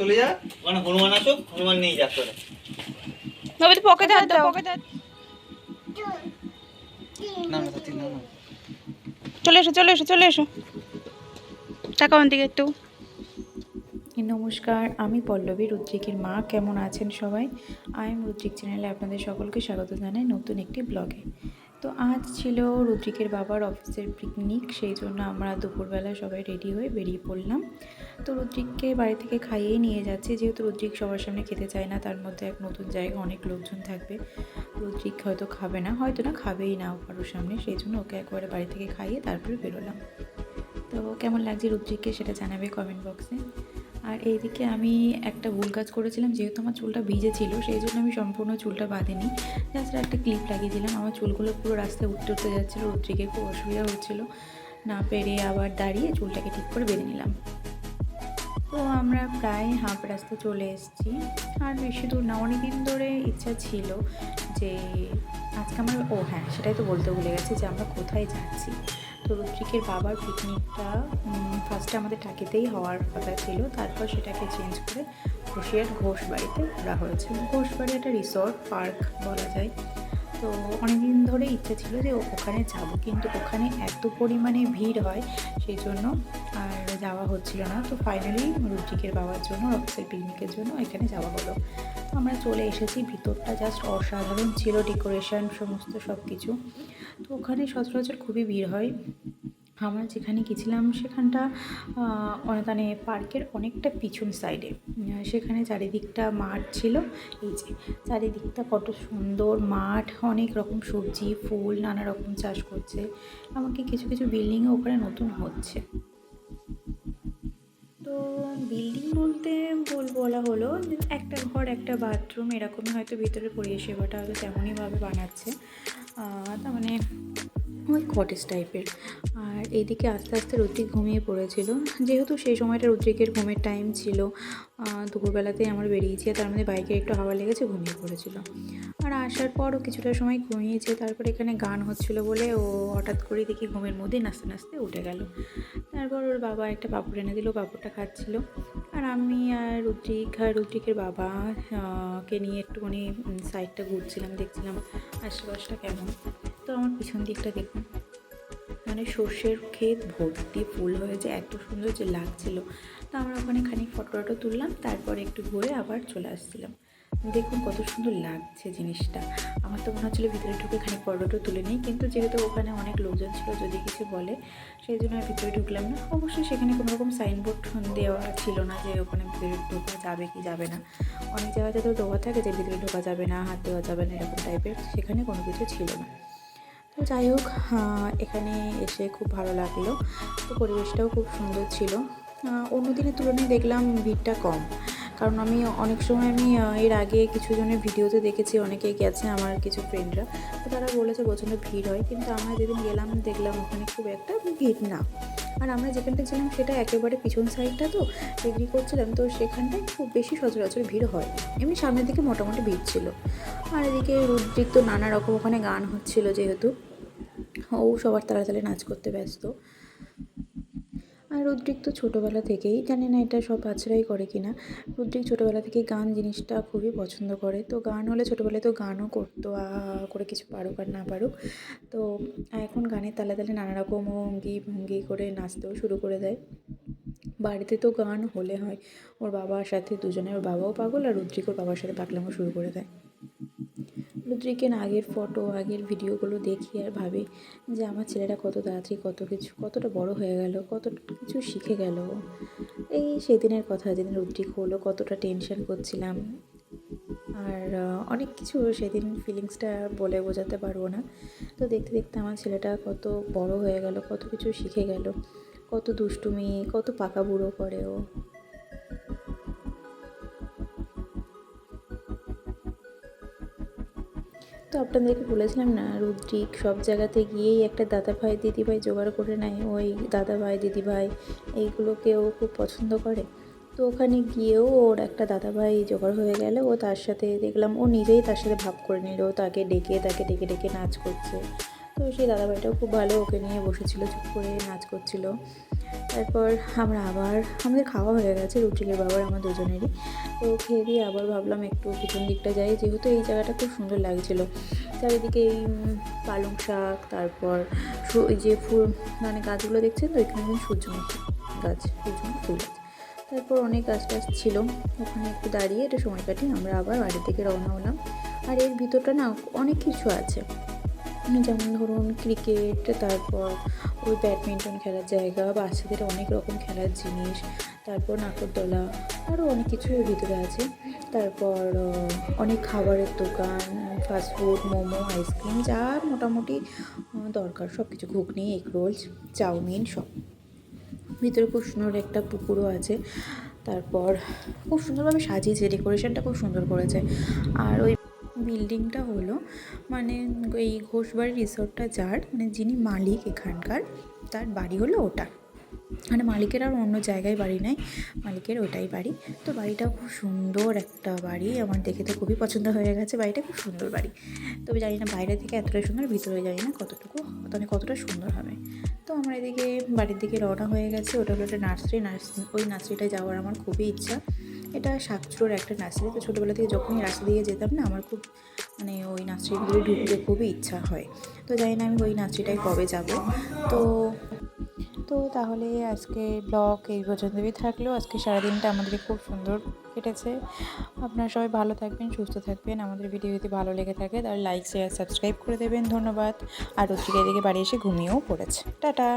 চলে যা। ওখানে হনুমান আসুক হনুমান নিয়ে যাক তোরা। বাবা তুই হাত দাও। না না তিন না চলে এসো চলে এসো চলে এসো। টাকা আমার দিকে একটু নমস্কার আমি পল্লবী রুদ্রিকের মা। কেমন আছেন সবাই? আই এম রুদ্রিক চ্যানেলে আপনাদের সকলকে স্বাগত জানাই নতুন একটি ব্লগে। তো আজ ছিল রুদ্রিকের বাবার অফিসের পিকনিক সেই জন্য আমরা দুপুরবেলা সবাই রেডি হয়ে বেরিয়ে পড়লাম। তো রুদ্রিককে বাড়ি থেকে খাইয়ে নিয়ে যাচ্ছি, যেহেতু রুদ্রিক সবার সামনে খেতে চায় না, তার মধ্যে এক নতুন জায়গা অনেক লোকজন থাকবে। রুদ্রিক হয়তো খাবে না, হয়তো না খাবেই না কারোর সামনে, সেই জন্য ওকে একবারে বাড়ি থেকে খাইয়ে তারপরে বেরোলাম। তো কেমন লাগছে রুদ্রিককে সেটা জানাবে কমেন্ট বক্সে আর এইদিকে আমি একটা ভুল কাজ করেছিলাম, যেহেতু আমার চুলটা ভিজে ছিল, সেই জন্য আমি সম্পূর্ণ চুলটা বাঁধিনি। জাস্ট একটা ক্লিপ লাগিয়ে দিলাম। আমার চুলগুলো পুরো রাস্তায় উঠতে উঠতে যাচ্ছিল, রুদ্রিকে খুব অসুবিধা হচ্ছিল। না পেরে আবার দাঁড়িয়ে চুলটাকে ঠিক করে বেঁধে নিলাম। তো আমরা প্রায় হাফ রাস্তা চলে এসেছি। আর বেশি দূর না, অনেকদিন ধরে ইচ্ছা ছিল যে আজকে আমার, ও হ্যাঁ সেটাই তো বলতে ভুলে গেছি যে আমরা কোথায় যাচ্ছি। তো রুদ্রিকের বাবার পিকনিকটা ফার্স্টে আমাদের টাকিতেই হওয়ার কথা ছিল। তারপর সেটাকে চেঞ্জ করে ঘোষিয়ার ঘোষ বাড়িতে করা হয়েছে। ঘোষ বাড়ি একটা রিসর্ট পার্ক বলা যায়। তো অনেকদিন ধরে ইচ্ছে ছিল যে ওখানে যাব, কিন্তু ওখানে এত পরিমাণে ভিড় হয় সেই জন্য আর যাওয়া হচ্ছিল না। তো ফাইনালি রুদ্রিকের বাবার জন্য অফিসের পিকনিকের জন্য এখানে যাওয়া হলো। আমরা চলে এসেছি, ভিতরটা জাস্ট অসাধারণ ছিল ডেকোরেশন সমস্ত সব কিছু তো ওখানে সচরাচর খুবই ভিড় হয়। আমরা যেখানে গেছিলাম সেখানটা মানে পার্কের অনেকটা পিছন সাইডে। সেখানে চারিদিকটা মাঠ ছিল। এই যে চারিদিকটা কত সুন্দর মাঠ, অনেক রকম সবজি, ফুল, নানা রকম চাষ করছে। এমনকি কিছু কিছু বিল্ডিংও ওখানে নতুন হচ্ছে। তো বিল্ডিং বলতে বল, বলা হলো একটা ঘর, একটা বাথরুম এরকমই হয়তো ভিতরে পরিষেবাটা হয়তো তেমনইভাবে বানাচ্ছে। তার মানে ওই কটেজ টাইপের আর এইদিকে আস্তে আস্তে রুদ্রিক ঘুমিয়ে পড়েছিল। যেহেতু সেই সময়টা রুদ্রিকের ঘুমের টাইম ছিল দুপুরবেলাতেই আমরা বেরিয়েছি তার মধ্যে বাইকে একটু হাওয়া লেগেছে, ঘুমিয়ে পড়েছিল। আর আসার পরও কিছুটা সময় ঘুমিয়েছে, তারপরে এখানে গান হচ্ছিল বলে ও হঠাৎ করে দেখি ঘুমের মধ্যে নাচতে নাচতে উঠে গেল। তারপর ওর বাবা একটা পাপড় এনে দিল, পাপড়টা খাচ্ছিল। আর আমি আর রুদ্রিক আর রুদ্রিকের বাবা কে নিয়ে একটুখানি সাইডটা ঘুরছিলাম, দেখছিলাম আশেপাশটা কেমন। তো আমার পিছন দিকটা দেখুন। মানে সর্ষের ক্ষেত ভর্তি ফুল হয়েছে, এত সুন্দর যে লাগছিল। তো আমরা ওখানে খানিক ফটো টটো তুললাম, তারপরে একটু ঘুরে আবার চলে আসছিলাম। দেখুন কত সুন্দর লাগছে জিনিসটা। আমার তো মনে হচ্ছিল ভিতরে ঢুকে খানিক ফটোটা তুলে নিই, কিন্তু যেহেতু ওখানে অনেক লোকজন ছিল, যদি কিছু বলে, সেই জন্য ভিতরে ঢুকলাম না। অবশ্যই সেখানে কোনো রকম সাইনবোর্ড দেওয়া ছিল না যে ওখানে ভিতরে ঢোকা যাবে কি যাবে না। অনেক জায়গাতে তো দেওয়া থাকে যে ভিতরে ঢোকা যাবে না, হাত দেওয়া যাবে না, এরকম টাইপের সেখানে কোনো কিছু ছিল না। তো যাই হোক এখানে এসে খুব ভালো লাগল। তো পরিবেশটাও খুব সুন্দর ছিল। অন্য দিনের তুলনায় দেখলাম ভিড়টা কম। কারণ আমি অনেক সময় আমি এর আগে কিছু জনের ভিডিওতে দেখেছি, অনেকেই গেছে আমার কিছু ফ্রেন্ডরা তো তারা বলেছে প্রচণ্ড ভিড় হয়। কিন্তু আমরা যেদিন গেলাম, দেখলাম ওখানে খুব একটা ভিড় না। আর আমরা যেখানটা ছিলাম সেটা একেবারে পিছন সাইডটা তো ডিগ্রি করছিলাম, তো সেখানটায় খুব বেশি সচরাচর ভিড় হয়। এমনি সামনের দিকে মোটামুটি ভিড় ছিল। আর এদিকে রুদ্রিক তো নানা রকম ওখানে গান হচ্ছিল যেহেতু। ও সবার তাড়াতাড়ি নাচ করতে ব্যস্ত। আর রুদ্রিক তো ছোটোবেলা থেকেই, জানি না এটা সব বাচ্চারাই করে কি না রুদ্রিক ছোটোবেলা থেকেই গান জিনিসটা খুবই পছন্দ করে। তো গান হলে ছোটোবেলায় তো গানও করতো করে কিছু পারুক আর না পারুক। তো এখন গানের তালে তালে নানা রকম অঙ্গি ভঙ্গি করে নাচতেও শুরু করে দেয়। বাড়িতে তো গান হলে হয়, ওর বাবার সাথে দুজনে, ওর বাবাও পাগল আর রুদ্রিক ওর বাবার সাথে পাগলামো শুরু করে দেয়। রুদ্রিকের আগের ফটো, আগের ভিডিওগুলো দেখি আর ভাবি যে আমার ছেলেটা কত তাড়াতাড়ি কত কিছু, কতটা বড় হয়ে গেল, কত কিছু শিখে গেল। এই সেদিনের কথা, যেদিন রুদ্রিক হলো কতটা টেনশন করছিলাম। আর অনেক কিছু সেদিন ফিলিংসটা বলে বোঝাতে পারব না। তো দেখতে দেখতে আমার ছেলেটা কত বড় হয়ে গেল, কত কিছু শিখে গেল, কত দুষ্টুমি, কত পাকা বুড়ো করে ও। তো আপনাদেরকে বলেছিলাম না, রুদ্রিক সব জায়গাতে গিয়েই একটা দাদা ভাই দিদি ভাই জোগাড় করে নেয়। ওই দাদা ভাই দিদি ভাই এইগুলোকেও খুব পছন্দ করে। তো ওখানে গিয়েও ওর একটা দাদা ভাই জোগাড় হয়ে গেলে। ও তার সাথে দেখলাম ও নিজেই তার সাথে ভাব করে নিল। ও তাকে ডেকে তাকে ডেকে ডেকে নাচ করছে। তো সেই দাদাভাইটাও খুব ভালো, ওকে নিয়ে বসেছিল, চুপ করে নাচ করছিল। তারপর আমরা আবার, আমাদের খাওয়া হয়ে গেছে রুটিলের বাবার, আমার দুজনেরই। তো খেয়ে দিয়ে আবার ভাবলাম একটু পিছন দিকটা যাই, যেহেতু এই জায়গাটা খুব সুন্দর লাগছিল। চারিদিকে এই পালং শাক, তারপর যে ফুল মানে গাছগুলো দেখছেন তো, এখানে সূর্যমুখী গাছ, সূর্যমুখী ফুল গাছ। তারপর অনেক গাছ টাছ ছিল, ওখানে একটু দাঁড়িয়ে একটু সময় কাটিয়ে আমরা আবার বাড়ির দিকে রওনা হলাম। আর এর ভিতরটা না, অনেক কিছু আছে। যেমন ধরুন ক্রিকেট তারপর ওই ব্যাডমিন্টন খেলার জায়গা, বাচ্চাদের অনেক রকম খেলার জিনিস, তারপর নাগরদোলা আরও অনেক কিছু ভিতরে আছে। তারপর অনেক খাবারের দোকান ফাস্টফুড মোমো আইসক্রিম যা মোটামুটি দরকার সব কিছু ঘুগনি এগ রোল চাউমিন, সব। ভিতরে খুব সুন্দর একটা পুকুরও আছে। তারপর, খুব সুন্দরভাবে সাজিয়েছে ডেকোরেশনটা খুব সুন্দর করেছে। আর ওই বিল্ডিংটা হলো মানে এই ঘোষবাড়ি রিসোর্টটা যার মানে যিনি মালিক এখানকার, তার বাড়ি হলো ওটা। মানে মালিকের আর অন্য জায়গায় বাড়ি নেই, মালিকের ওটাই বাড়ি। তো বাড়িটা খুব সুন্দর একটা বাড়ি, আমার দেখে তো খুবই পছন্দ হয়ে গেছে, বাড়িটা খুব সুন্দর বাড়ি। তবে জানি না বাইরে থেকে এতটা সুন্দর, ভিতরে জানি না কতটুকু মানে কতটা সুন্দর হবে। তো আমরা এদিকে বাড়ির দিকে রওনা হয়ে গেছে, ওটা হলো একটা নার্সারি নার্সারি ওই নার্সারিটায় যাওয়ার আমার খুবই ইচ্ছা। এটা শাকচুরোর একটা নার্সারি। তো ছোটোবেলা থেকে যখনই রাস্তা দিয়ে যেতাম না, আমার খুব মানে ওই নার্সারির ভিতরে ঢুকতে খুবই ইচ্ছা হয়। তো জানি না আমি ওই নার্সারিটায় কবে যাব। তো তো তাহলে আজকে ব্লগ এই পর্যন্তই থাকলেও আজকে সারাদিনটা আমাদের খুব সুন্দর কেটেছে। আপনারা সবাই ভালো থাকবেন, সুস্থ থাকবেন। আমাদের ভিডিও যদি ভালো লেগে থাকে, তাহলে লাইক শেয়ার সাবস্ক্রাইব করে দেবেন। ধন্যবাদ। আর রুচিকা এদিকে বাড়ি এসে ঘুমিয়েও পড়েছে। টাটা!